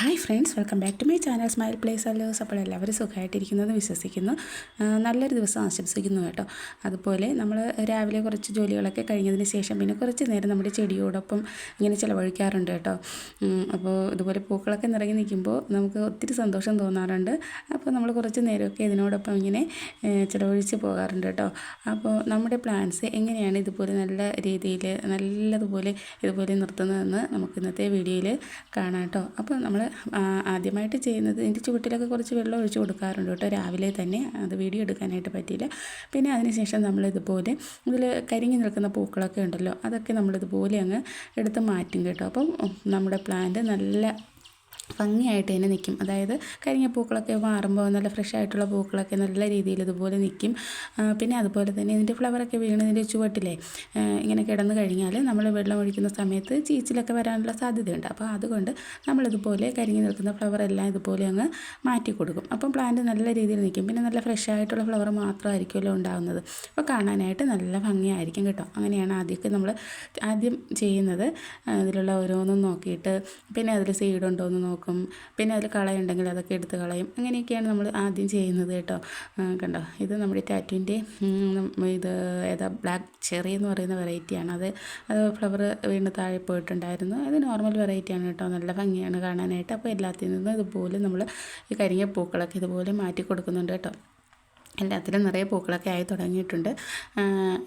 Hi friends welcome back to my channel smile place അല്ലോസ് അപ്പോൾ എല്ലാവരും സുഖമായിട്ടിരിക്കുന്നത് വിശ്വസിക്കുന്നു. നല്ലൊരു ദിവസം ആശംസിക്കുന്നു കേട്ടോ. അതുപോലെ നമ്മൾ രാവിലെ കുറച്ച് ജോലികളൊക്കെ കഴിഞ്ഞതിന് ശേഷം പിന്നെ കുറച്ച് നേരം നമ്മുടെ ചെടിയോടൊപ്പം ഇങ്ങനെ ചിലവഴിക്കാറുണ്ട് കേട്ടോ. അപ്പോൾ ഇതുപോലെ പൂക്കളൊക്കെ നിറങ്ങി നിൽക്കുമ്പോൾ നമുക്ക് ഒത്തിരി സന്തോഷം തോന്നാറുണ്ട്. അപ്പോൾ നമ്മൾ കുറച്ച് നേരമൊക്കെ ഇതിനോടൊപ്പം ഇങ്ങനെ ചിലവഴിച്ച് പോകാറുണ്ട് കേട്ടോ. അപ്പോൾ നമ്മുടെ പ്ലാന്റ്സ് എങ്ങനെയാണ് ഇതുപോലെ നല്ല രീതിയിൽ നല്ലതുപോലെ ഇതുപോലെ നിർത്തുന്നതെന്ന് നമുക്ക് ഇന്നത്തെ വീഡിയോയിൽ കാണാം കേട്ടോ. അപ്പോൾ നമ്മൾ ആദ്യമായിട്ട് ചെയ്യുന്നത് ഇതിന്റെ ചുവട്ടിലൊക്കെ കുറച്ച് വെള്ളം ഒഴിച്ച് കൊടുക്കാറുണ്ട് കേട്ടോ. രാവിലെ തന്നെ അത് വീഡിയോ എടുക്കാനായിട്ട് പറ്റിയില്ല. പിന്നെ അതിനുശേഷം നമ്മൾ ഇതുപോലെ ഇതിൽ കരിങ്ങി നിൽക്കുന്ന പൂക്കളൊക്കെ ഉണ്ടല്ലോ അതൊക്കെ നമ്മളിതുപോലെ അങ്ങ് എടുത്ത് മാറ്റും കേട്ടോ. അപ്പം നമ്മുടെ പ്ലാന്റ് നല്ല ഭംഗിയായിട്ട് തന്നെ നിൽക്കും. അതായത് കരിഞ്ഞ പൂക്കളൊക്കെ മാറുമ്പോൾ നല്ല ഫ്രഷ് ആയിട്ടുള്ള പൂക്കളൊക്കെ നല്ല രീതിയിൽ ഇതുപോലെ നിൽക്കും. പിന്നെ അതുപോലെ തന്നെ ഇതിന്റെ ഫ്ലവറൊക്കെ വീണതിന്റെ ചുവട്ടിലെ ഇങ്ങനെ കിടന്നു കഴിഞ്ഞാൽ നമ്മൾ വെള്ളം ഒഴിക്കുന്ന സമയത്ത് ചീച്ചിലൊക്കെ വരാനുള്ള സാധ്യതയുണ്ട്. അപ്പോൾ അതുകൊണ്ട് നമ്മളിതുപോലെ കരിഞ്ഞു നിൽക്കുന്ന ഫ്ലവർ എല്ലാം ഇതുപോലെ അങ്ങ് മാറ്റി കൊടുക്കും. അപ്പം പ്ലാന്റ് നല്ല രീതിയിൽ നിൽക്കും. പിന്നെ നല്ല ഫ്രഷ് ആയിട്ടുള്ള ഫ്ലവർ മാത്രമായിരിക്കുമല്ലോ ഉണ്ടാകുന്നത് അപ്പോൾ കാണാനായിട്ട് നല്ല ഭംഗിയായിരിക്കും കേട്ടോ. അങ്ങനെയാണ് ആദ്യമൊക്കെ നമ്മൾ ആദ്യം ചെയ്യുന്നത്. ഇതിലുള്ള ഓരോന്നും നോക്കിയിട്ട് പിന്നെ അതിൽ സീഡുണ്ടോ എന്ന് നോക്കും. പിന്നെ അതിൽ കളയുണ്ടെങ്കിൽ അതൊക്കെ എടുത്ത് കളയും. അങ്ങനെയൊക്കെയാണ് നമ്മൾ ആദ്യം ചെയ്യുന്നത് കേട്ടോ. കണ്ടോ? ഇത് നമ്മുടെ ടാറ്റുവിന്റെ ഇത് ഏതാ ബ്ലാക്ക് ചെറി എന്ന് പറയുന്ന വെറൈറ്റിയാണ് അത് അത് ഫ്ലവർ വീണ് താഴെ പോയിട്ടുണ്ടായിരുന്നു. അത് നോർമൽ വെറൈറ്റിയാണ് കേട്ടോ. നല്ല ഭംഗിയാണ് കാണാനായിട്ട്. അപ്പോൾ എല്ലാത്തിൽ നിന്നും ഇതുപോലെ നമ്മൾ ഈ കരിഞ്ഞ പൂക്കളൊക്കെ ഇതുപോലെ മാറ്റി കൊടുക്കുന്നുണ്ട് കേട്ടോ. എല്ലാത്തിലും നിറയെ പൂക്കളൊക്കെ ആയി തുടങ്ങിയിട്ടുണ്ട്.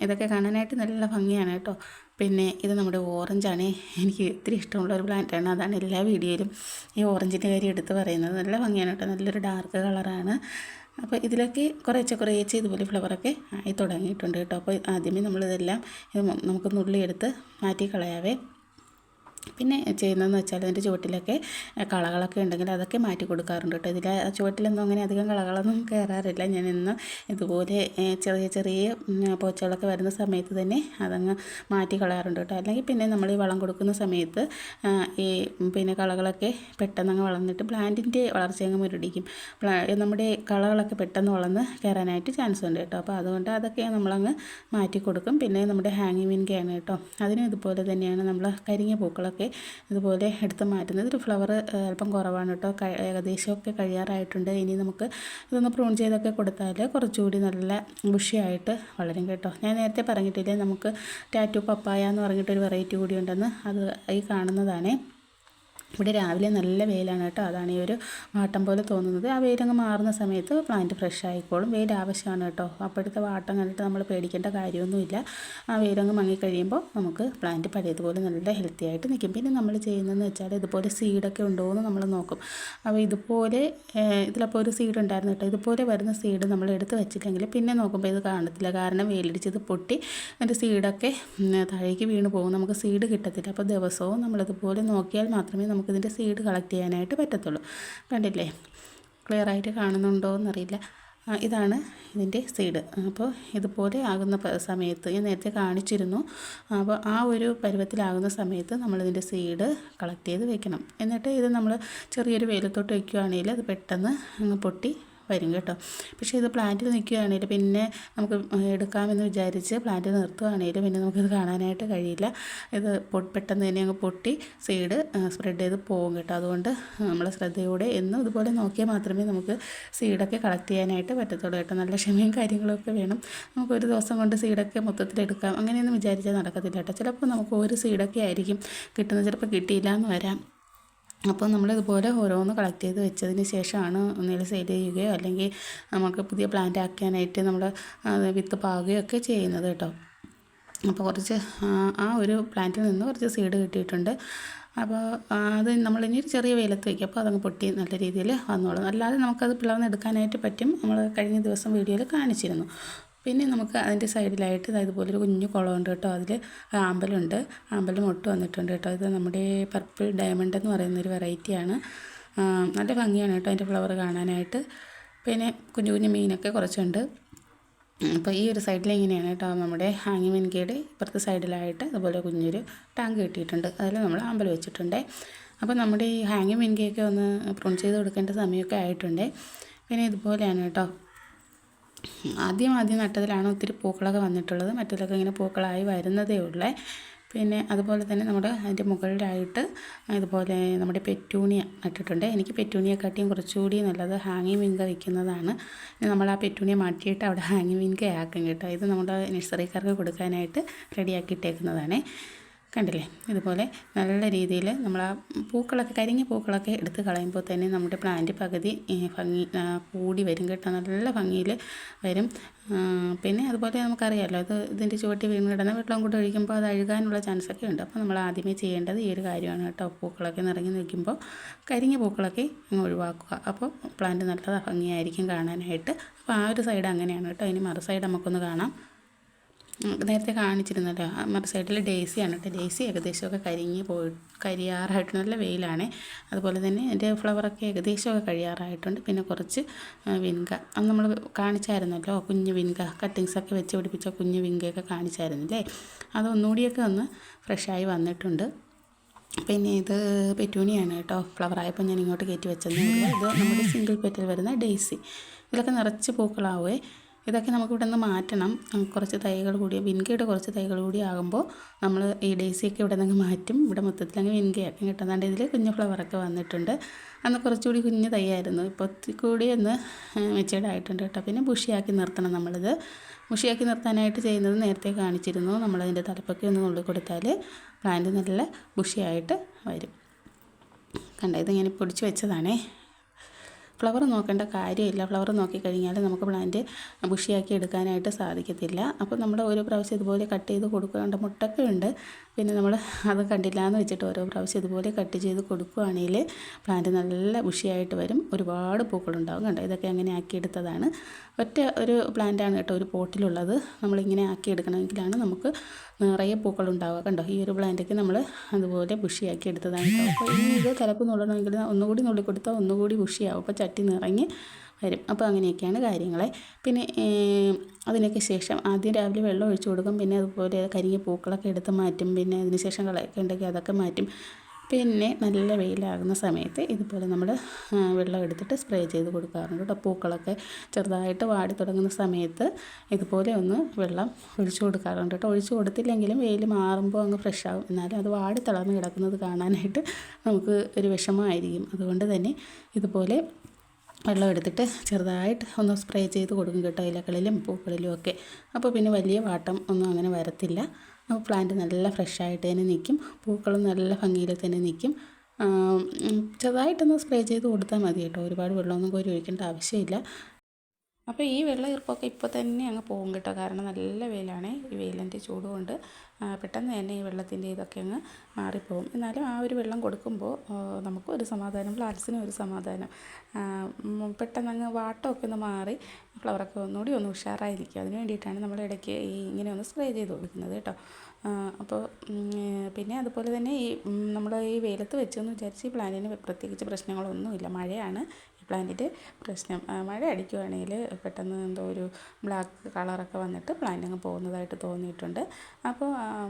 ഇതൊക്കെ കാണാനായിട്ട് നല്ല ഭംഗിയാണ് കേട്ടോ. പിന്നെ ഇത് നമ്മുടെ ഓറഞ്ചാണ് എനിക്ക് ഒത്തിരി ഇഷ്ടമുള്ള ഒരു പ്ലാന്റാണ് അതാണ് എല്ലാ വീഡിയോയിലും ഈ ഓറഞ്ചിന്റെ കാര്യം എടുത്ത് പറയുന്നത്. നല്ല ഭംഗിയാണ് കേട്ടോ. നല്ലൊരു ഡാർക്ക് കളറാണ് അപ്പോൾ ഇതിലൊക്കെ കുറേച്ചെ കുറേച്ചെ ഇതുപോലെ ഫ്ലവറൊക്കെ ആയി തുടങ്ങിയിട്ടുണ്ട് കേട്ടോ. അപ്പോൾ ആദ്യമേ നമ്മളിതെല്ലാം നമുക്ക് നുള്ളിയെടുത്ത് മാറ്റി കളയാവേ പിന്നെ ചെയ്യുന്നതെന്ന് വെച്ചാൽ അതിന്റെ ചുവട്ടിലൊക്കെ കളകളൊക്കെ ഉണ്ടെങ്കിൽ അതൊക്കെ മാറ്റി കൊടുക്കാറുണ്ട് കേട്ടോ. ഇതിൽ ആ ചുവട്ടിലൊന്നും അങ്ങനെ അധികം കളകളൊന്നും കയറാറില്ല. ഞാൻ ഇന്ന് ഇതുപോലെ ചെറിയ ചെറിയ പോച്ചകളൊക്കെ വരുന്ന സമയത്ത് തന്നെ അതങ്ങ് മാറ്റി കളയാറുണ്ട് കേട്ടോ. അല്ലെങ്കിൽ പിന്നെ നമ്മൾ ഈ വളം കൊടുക്കുന്ന സമയത്ത് ഈ പിന്നെ കളകളൊക്കെ പെട്ടെന്ന് അങ്ങ് വളർന്നിട്ട് പ്ലാന്റിന്റെ വളർച്ചയങ്ങ് മുരടിക്കും. നമ്മുടെ കളകളൊക്കെ പെട്ടെന്ന് വളർന്ന് കയറാനായിട്ട് ചാൻസ് ഉണ്ട് കേട്ടോ. അപ്പോൾ അതുകൊണ്ട് അതൊക്കെ നമ്മളങ്ങ് മാറ്റി കൊടുക്കും. പിന്നെ നമ്മുടെ ഹാങ്ങിങ് മീൻകയാണ് കേട്ടോ. അതിനും ഇതുപോലെ തന്നെയാണ് നമ്മൾ കരിഞ്ഞ പൂക്കളൊക്കെ ഇതുപോലെ എടുത്ത് മാറ്റുന്നത്. ഒരു ഫ്ലവർ അല്പം കുറവാണ് കേട്ടോ. ഏകദേശമൊക്കെ കഴിയാറായിട്ടുണ്ട്. ഇനി നമുക്ക് ഇതൊന്ന് പ്രൂൺ ചെയ്തൊക്കെ കൊടുത്താൽ കുറച്ചുകൂടി നല്ല ബുഷിയായിട്ട് വളരും കേട്ടോ. ഞാൻ നേരത്തെ പറഞ്ഞിട്ടില്ലേ നമുക്ക് ടാറ്റു പപ്പായ എന്ന് പറഞ്ഞിട്ടൊരു വെറൈറ്റി കൂടി ഉണ്ടെന്ന്. അത് ഈ കാണുന്നതാണേ. ഇവിടെ രാവിലെ നല്ല വെയിലാണ് കേട്ടോ. അതാണ് ഈ ഒരു വാട്ടം പോലെ തോന്നുന്നത്. ആ വെയിലങ്ങ് മാറുന്ന സമയത്ത് പ്ലാന്റ് ഫ്രഷ് ആയിക്കോളും. വെയിൽ ആവശ്യമാണ് കേട്ടോ. അപ്പോഴത്തെ വാട്ടം കണ്ടിട്ട് നമ്മൾ പേടിക്കേണ്ട കാര്യമൊന്നുമില്ല. ആ വെയിലങ്ങ് മങ്ങിക്കഴിയുമ്പോൾ നമുക്ക് പ്ലാന്റ് പഴയതുപോലെ നല്ല ഹെൽത്തി ആയിട്ട് നിൽക്കും. പിന്നെ നമ്മൾ ചെയ്യുന്നതെന്ന് വെച്ചാൽ ഇതുപോലെ സീഡൊക്കെ ഉണ്ടോ എന്ന് നമ്മൾ നോക്കും. അപ്പോൾ ഇതുപോലെ ഇതിലപ്പോൾ ഒരു സീഡ് ഉണ്ടായിരുന്നു കേട്ടോ. ഇതുപോലെ വരുന്ന സീഡ് നമ്മൾ എടുത്ത് വെച്ചില്ലെങ്കിൽ പിന്നെ നോക്കുമ്പോൾ ഇത് കാണത്തില്ല. കാരണം വെയിലടിച്ചത് പൊട്ടി അതിന്റെ സീഡൊക്കെ താഴേക്ക് വീണ് പോകും. നമുക്ക് സീഡ് കിട്ടത്തില്ല. അപ്പോൾ ദിവസവും നമ്മളിതുപോലെ നോക്കിയാൽ മാത്രമേ നമുക്കിതിന്റെ സീഡ് കളക്ട് ചെയ്യാനായിട്ട് പറ്റത്തുള്ളൂ. കണ്ടില്ലേ? ക്ലിയർ ആയിട്ട് കാണുന്നുണ്ടോ എന്നറിയില്ല. ഇതാണ് ഇതിന്റെ സീഡ്. അപ്പോൾ ഇതുപോലെ ആകുന്ന സമയത്ത് ഞാൻ നേരത്തെ കാണിച്ചിരുന്നു. അപ്പോൾ ആ ഒരു പരുവത്തിലാകുന്ന സമയത്ത് നമ്മളിതിന്റെ സീഡ് കളക്ട് ചെയ്ത് വെക്കണം. എന്നിട്ട് ഇത് നമ്മൾ ചെറിയൊരു വെയിലത്തോട്ട് വയ്ക്കുകയാണെങ്കിൽ അത് പെട്ടെന്ന് അങ്ങ് പൊട്ടി വരും കേട്ടോ. പക്ഷേ ഇത് പ്ലാന്റിൽ നിൽക്കുകയാണെങ്കിൽ പിന്നെ നമുക്ക് എടുക്കാമെന്ന് വിചാരിച്ച് പ്ലാന്റിൽ നിർത്തുകയാണെങ്കിൽ പിന്നെ നമുക്കിത് കാണാനായിട്ട് കഴിയില്ല. ഇത് പെട്ടെന്ന് തന്നെ അങ്ങ് പൊട്ടി സീഡ് സ്പ്രെഡ് ചെയ്ത് പോകും കേട്ടോ. അതുകൊണ്ട് നമ്മൾ ശ്രദ്ധയോടെ എന്നും ഇതുപോലെ നോക്കിയാൽ മാത്രമേ നമുക്ക് സീഡൊക്കെ കളക്ട് ചെയ്യാനായിട്ട് പറ്റത്തുള്ളൂ കേട്ടോ. നല്ല ക്ഷമയും കാര്യങ്ങളൊക്കെ വേണം. നമുക്ക് ഒരു ദിവസം കൊണ്ട് സീഡൊക്കെ മൊത്തത്തിൽ എടുക്കാം. അങ്ങനെയൊന്നും വിചാരിച്ചാൽ നടക്കത്തില്ല കേട്ടോ. ചിലപ്പോൾ നമുക്ക് ഒരു സീഡൊക്കെ ആയിരിക്കും കിട്ടുന്നത്. ചിലപ്പോൾ കിട്ടിയില്ല എന്ന് വരാം. അപ്പോൾ നമ്മളിതുപോലെ ഓരോന്ന് കളക്ട് ചെയ്ത് വെച്ചതിന് ശേഷമാണ് ഒന്നുകിൽ സെയിൽ ചെയ്യുകയോ അല്ലെങ്കിൽ നമുക്ക് പുതിയ പ്ലാന്റ് ആക്കാനായിട്ട് നമ്മൾ വിത്ത് പാകുകയോ ഒക്കെ ചെയ്യുന്നത് കേട്ടോ. അപ്പോൾ കുറച്ച് ആ, ഒരു പ്ലാന്റിൽ നിന്ന് കുറച്ച് സീഡ് കിട്ടിയിട്ടുണ്ട്. അപ്പോൾ അത് നമ്മളിനി ഒരു ചെറിയ വെയിലത്ത് വയ്ക്കും അപ്പോൾ അതങ്ങ് പൊട്ടി നല്ല രീതിയിൽ വന്നോളും. അല്ലാതെ നമുക്കത് പിളർന്നെടുക്കാനായിട്ട് പറ്റും. നമ്മൾ കഴിഞ്ഞ ദിവസം വീഡിയോയിൽ കാണിച്ചിരുന്നു. പിന്നെ നമുക്ക് അതിന്റെ സൈഡിലായിട്ട് ഇതുപോലെ ഇതുപോലൊരു കുഞ്ഞു കുളമുണ്ട് കേട്ടോ. അതിൽ ആമ്പലുണ്ട്. ആമ്പൽ മുട്ട് വന്നിട്ടുണ്ട് കേട്ടോ. ഇത് നമ്മുടെ പർപ്പിൾ ഡയമണ്ട് എന്ന് പറയുന്നൊരു വെറൈറ്റിയാണ്. നല്ല ഭംഗിയാണ് കേട്ടോ അതിന്റെ ഫ്ലവർ കാണാനായിട്ട്. പിന്നെ കുഞ്ഞു കുഞ്ഞു മീനൊക്കെ കുറച്ചുണ്ട്. അപ്പോൾ ഈ ഒരു സൈഡിൽ ഇങ്ങനെയാണ് കേട്ടോ നമ്മുടെ ഹാങ്ങി മീൻകയുടെ ഇപ്പുറത്തെ സൈഡിലായിട്ട് അതുപോലെ കുഞ്ഞൊരു ടാങ്ക് കിട്ടിയിട്ടുണ്ട്. അതിൽ നമ്മൾ ആമ്പൽ വെച്ചിട്ടുണ്ട്. അപ്പോൾ നമ്മുടെ ഈ ഹാങ്ങി മീൻകയൊക്കെ ഒന്ന് പ്രൂൺ ചെയ്ത് കൊടുക്കേണ്ട സമയമൊക്കെ ആയിട്ടുണ്ട്. പിന്നെ ഇതുപോലെയാണ് കേട്ടോ. ആദ്യം ആദ്യം നട്ടതിലാണ് ഒത്തിരി പൂക്കളൊക്കെ വന്നിട്ടുള്ളത്. മറ്റേതൊക്കെ ഇങ്ങനെ പൂക്കളായി വരുന്നതേ ഉള്ളേ. പിന്നെ അതുപോലെ തന്നെ നമ്മുടെ അതിന്റെ മുകളിലായിട്ട് ഇതുപോലെ നമ്മുടെ പെറ്റൂണിയ നട്ടിട്ടുണ്ട്. എനിക്ക് പെറ്റൂണിയെക്കാട്ടിയും കുറച്ചുകൂടി നല്ലത് ഹാങ്ങിങ് വിങ്ക വയ്ക്കുന്നതാണ് നമ്മൾ ആ പെറ്റൂണിയ മാറ്റിയിട്ട് അവിടെ ഹാങ്ങിങ് വിങ്ക ആക്കും കേട്ടോ. ഇത് നമ്മുടെ നഴ്സറിക്കാർക്ക് കൊടുക്കാനായിട്ട് റെഡിയാക്കിയിട്ടേക്കുന്നതാണേ. കണ്ടില്ലേ? ഇതുപോലെ നല്ല രീതിയിൽ നമ്മൾ ആ പൂക്കളൊക്കെ കരിഞ്ഞ പൂക്കളൊക്കെ എടുത്ത് കളയുമ്പോൾ തന്നെ നമ്മുടെ പ്ലാന്റ് പകുതി ഭംഗി കൂടി വരും കേട്ടോ. നല്ല ഭംഗിയിൽ വരും. പിന്നെ അതുപോലെ നമുക്കറിയാമല്ലോ അത് ഇതിന്റെ ചുവട്ടി വീണ് കിടന്ന വെള്ളം കൂടെ ഒഴിക്കുമ്പോൾ അത് അഴുകാനുള്ള ചാൻസൊക്കെ ഉണ്ട്. അപ്പോൾ നമ്മൾ ആദ്യമേ ചെയ്യേണ്ടത് ഈ ഒരു കാര്യമാണ് കേട്ടോ. പൂക്കളൊക്കെ നിറഞ്ഞു നിൽക്കുമ്പോൾ കരിഞ്ഞ പൂക്കളൊക്കെ അങ്ങ് ഒഴിവാക്കുക. അപ്പോൾ പ്ലാന്റ് നല്ല ഭംഗിയായിരിക്കും കാണാനായിട്ട്. അപ്പോൾ ആ ഒരു സൈഡ് അങ്ങനെയാണ് കേട്ടോ. ഇനി മറു സൈഡ് നമുക്കൊന്ന് കാണാം. നേരത്തെ കാണിച്ചിരുന്നല്ലോ മറു സൈഡിൽ ഡേസിയാണ് കേട്ടോ ഡേസി ഏകദേശമൊക്കെ കരിഞ്ഞ് പോയി കരിയാറായിട്ടുണ്ട് നല്ല വെയിലാണ്. അതുപോലെ തന്നെ എന്റെ ഫ്ലവറൊക്കെ ഏകദേശമൊക്കെ കഴിയാറായിട്ടുണ്ട് പിന്നെ കുറച്ച് വിൻക അന്ന് നമ്മൾ കാണിച്ചായിരുന്നല്ലോ കുഞ്ഞ് വിൻക കട്ടിങ്സൊക്കെ വെച്ച് പിടിപ്പിച്ച കുഞ്ഞ് വിങ്കയൊക്കെ കാണിച്ചായിരുന്നില്ലേ അതൊന്നുകൂടിയൊക്കെ ഒന്ന് ഫ്രഷായി വന്നിട്ടുണ്ട്. പിന്നെ ഇത് പെറ്റൂണിയാണ് കേട്ടോ ഫ്ലവറായപ്പോൾ ഞാൻ ഇങ്ങോട്ട് കയറ്റി വെച്ചതേ. ഇത് നമ്മുടെ സിംഗിൾ പെറ്റിൽ വരുന്ന ഡേസി. ഇതിലൊക്കെ നിറച്ച് പൂക്കളാവേ. ഇതൊക്കെ നമുക്ക് ഇവിടെ നിന്ന് മാറ്റണം കുറച്ച് തൈകൾ കൂടി വിൻകയുടെ കുറച്ച് തൈകൾ കൂടി ആകുമ്പോൾ നമ്മൾ ഈ ഡേസിയൊക്കെ ഇവിടെ നിന്ന് മാറ്റും. ഇവിടെ മൊത്തത്തിൽ അങ്ങ് വിൻകയാക്കും കിട്ടുന്നുണ്ട്. ഇതിൽ കുഞ്ഞു ഫ്ലവറൊക്കെ വന്നിട്ടുണ്ട്. അന്ന് കുറച്ചുകൂടി കുഞ്ഞു തൈയായിരുന്നു. ഇപ്പോൾ കൂടി ഒന്ന് മെച്ചേർഡ് ആയിട്ടുണ്ട് കേട്ടോ. പിന്നെ ബുഷിയാക്കി നിർത്തണം നമ്മളിത്. ബുഷിയാക്കി നിർത്താനായിട്ട് ചെയ്യുന്നത് നേരത്തെ കാണിച്ചിരുന്നു. നമ്മളതിന്റെ തലപ്പൊക്കെ ഒന്ന് നുള്ളി കൊടുത്താൽ പ്ലാന്റ് നല്ല ബുഷിയായിട്ട് വരും. കണ്ട ഇത് ഞാൻ പൊടിച്ച് വെച്ചതാണേ. ഫ്ലവർ നോക്കേണ്ട കാര്യമില്ല. ഫ്ലവർ നോക്കിക്കഴിഞ്ഞാൽ നമുക്ക് പ്ലാന്റ് ബുഷിയാക്കി എടുക്കാനായിട്ട് സാധിക്കത്തില്ല. അപ്പോൾ നമ്മൾ ഓരോ പ്രാവശ്യം ഇതുപോലെ കട്ട് ചെയ്ത് കൊടുക്കേണ്ട മുട്ടൊക്കെ ഉണ്ട് പിന്നെ നമ്മൾ അത് കണ്ടില്ല എന്ന് വെച്ചിട്ട് ഓരോ പ്രാവശ്യം ഇതുപോലെ കട്ട് ചെയ്ത് കൊടുക്കുകയാണെങ്കിൽ പ്ലാന്റ് നല്ല ബുഷിയായിട്ട് വരും. ഒരുപാട് പൂക്കളുണ്ടാവും കണ്ടോ? ഇതൊക്കെ അങ്ങനെ ആക്കിയെടുത്തതാണ്. ഒറ്റ ഒരു പ്ലാന്റാണ് കേട്ടോ ഒരു പോട്ടിലുള്ളത്. നമ്മളിങ്ങനെ ആക്കിയെടുക്കണമെങ്കിലാണ് നമുക്ക് നിറയെ പൂക്കളുണ്ടാവുക കണ്ടോ? ഈ ഒരു പ്ലാന്റൊക്കെ നമ്മൾ അതുപോലെ ബുഷിയാക്കി എടുത്തതാണ്. അപ്പോൾ ഇനി ഇത് തലപ്പ് നുള്ളണമെങ്കിൽ ഒന്നുകൂടി നുള്ളിക്കൊടുത്താൽ ഒന്നുകൂടി ബുഷിയാവും അപ്പോൾ ചട്ടി നിറഞ്ഞ് വരും. അപ്പോൾ അങ്ങനെയൊക്കെയാണ് കാര്യങ്ങൾ പിന്നെ അതിനൊക്കെ ശേഷം ആദ്യം രാവിലെ വെള്ളം ഒഴിച്ചു കൊടുക്കും. പിന്നെ അതുപോലെ കരിഞ്ഞ പൂക്കളൊക്കെ എടുത്ത് മാറ്റും. പിന്നെ അതിന് ശേഷം കളയൊക്കെ ഉണ്ടെങ്കിൽ അതൊക്കെ മാറ്റും. പിന്നെ നല്ല വെയിലാകുന്ന സമയത്ത് ഇതുപോലെ നമ്മൾ വെള്ളം എടുത്തിട്ട് സ്പ്രേ ചെയ്ത് കൊടുക്കാറുണ്ട് കേട്ടോ. പൂക്കളൊക്കെ ചെറുതായിട്ട് വാടി തുടങ്ങുന്ന സമയത്ത് ഇതുപോലെ ഒന്ന് വെള്ളം ഒഴിച്ചു കൊടുക്കാറുണ്ട് കേട്ടോ. ഒഴിച്ചു കൊടുത്തില്ലെങ്കിലും വെയിൽ മാറുമ്പോൾ അങ്ങ് ഫ്രഷ് ആകും എന്നാലും അത് വാടി തളർന്ന് കിടക്കുന്നത് കാണാനായിട്ട് നമുക്ക് ഒരു വിഷമമായിരിക്കും. അതുകൊണ്ട് തന്നെ ഇതുപോലെ വെള്ളം എടുത്തിട്ട് ചെറുതായിട്ട് ഒന്ന് സ്പ്രേ ചെയ്ത് കൊടുക്കും കേട്ടോ ഇലകളിലും പൂക്കളിലും ഒക്കെ. അപ്പോൾ പിന്നെ വലിയ വാട്ടം ഒന്നും അങ്ങനെ വരത്തില്ല. അപ്പോൾ പ്ലാന്റ് നല്ല ഫ്രഷായിട്ട് തന്നെ നിൽക്കും. പൂക്കളും നല്ല ഭംഗിയിൽ തന്നെ നിൽക്കും. ചെറുതായിട്ടൊന്ന് സ്പ്രേ ചെയ്ത് കൊടുത്താൽ മതി കേട്ടോ. ഒരുപാട് വെള്ളമൊന്നും കോരി ഒഴിക്കേണ്ട ആവശ്യമില്ല. അപ്പോൾ ഈ വെള്ള ഈർപ്പമൊക്കെ ഇപ്പോൾ തന്നെ അങ്ങ് പോകും കേട്ടോ. കാരണം നല്ല വെയിലാണ്. ഈ വെയിലിന്റെ ചൂട് കൊണ്ട് പെട്ടെന്ന് തന്നെ ഈ വെള്ളത്തിന്റെ ഇതൊക്കെ അങ്ങ് മാറിപ്പോകും എന്നാലും ആ ഒരു വെള്ളം കൊടുക്കുമ്പോൾ നമുക്ക് ഒരു സമാധാനം പ്ലാന്റ്സിനും ഒരു സമാധാനം. പെട്ടെന്ന് അങ്ങ് വാട്ടമൊക്കെ ഒന്ന് മാറി ഫ്ലവറൊക്കെ ഒന്നുകൂടി ഒന്ന് ഉഷാറായിരിക്കും. അതിന് വേണ്ടിയിട്ടാണ് നമ്മൾ ഇടയ്ക്ക് ഈ ഇങ്ങനെ ഒന്ന് സ്പ്രേ ചെയ്ത് കൊടുക്കുന്നത് കേട്ടോ. അപ്പോൾ പിന്നെ അതുപോലെ തന്നെ ഈ നമ്മൾ ഈ വെയിലത്ത് വെച്ചെന്ന് വിചാരിച്ച് ഈ പ്ലാന്റിന് പ്രത്യേകിച്ച് പ്രശ്നങ്ങളൊന്നുമില്ല. മഴയാണ്. പ്ലാന്റിന്റെ പ്രശ്നം. മഴ അടിക്കുകയാണെങ്കിൽ പെട്ടെന്ന് എന്തോ ഒരു ബ്ലാക്ക് കളറൊക്കെ വന്നിട്ട് പ്ലാന്റ് അങ്ങ് പോകുന്നതായിട്ട് തോന്നിയിട്ടുണ്ട്. അപ്പോൾ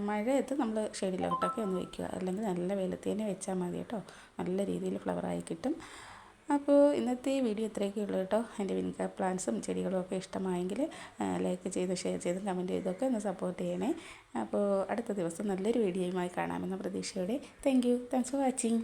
മഴയത്ത് നമ്മൾ ഷെയ്ഡിലോട്ടൊക്കെ ഒന്ന് വയ്ക്കുക അല്ലെങ്കിൽ നല്ല വെയിലത്ത് തന്നെ വെച്ചാൽ മതി കേട്ടോ. നല്ല രീതിയിൽ ഫ്ലവറായി കിട്ടും. അപ്പോൾ ഇന്നത്തെ വീഡിയോ ഇത്രയൊക്കെ ഉള്ളൂ കേട്ടോ. എന്റെ വിൻക പ്ലാന്റ്സും ചെടികളും ഒക്കെ ഇഷ്ടമായെങ്കിൽ ലൈക്ക് ചെയ്ത് ഷെയർ ചെയ്ത് കമന്റ് ചെയ്തൊക്കെ ഒന്ന് സപ്പോർട്ട് ചെയ്യണേ. അപ്പോൾ അടുത്ത ദിവസം നല്ലൊരു വീഡിയോയുമായി കാണാമെന്ന പ്രതീക്ഷയോടെ. Thank you. Thanks for watching.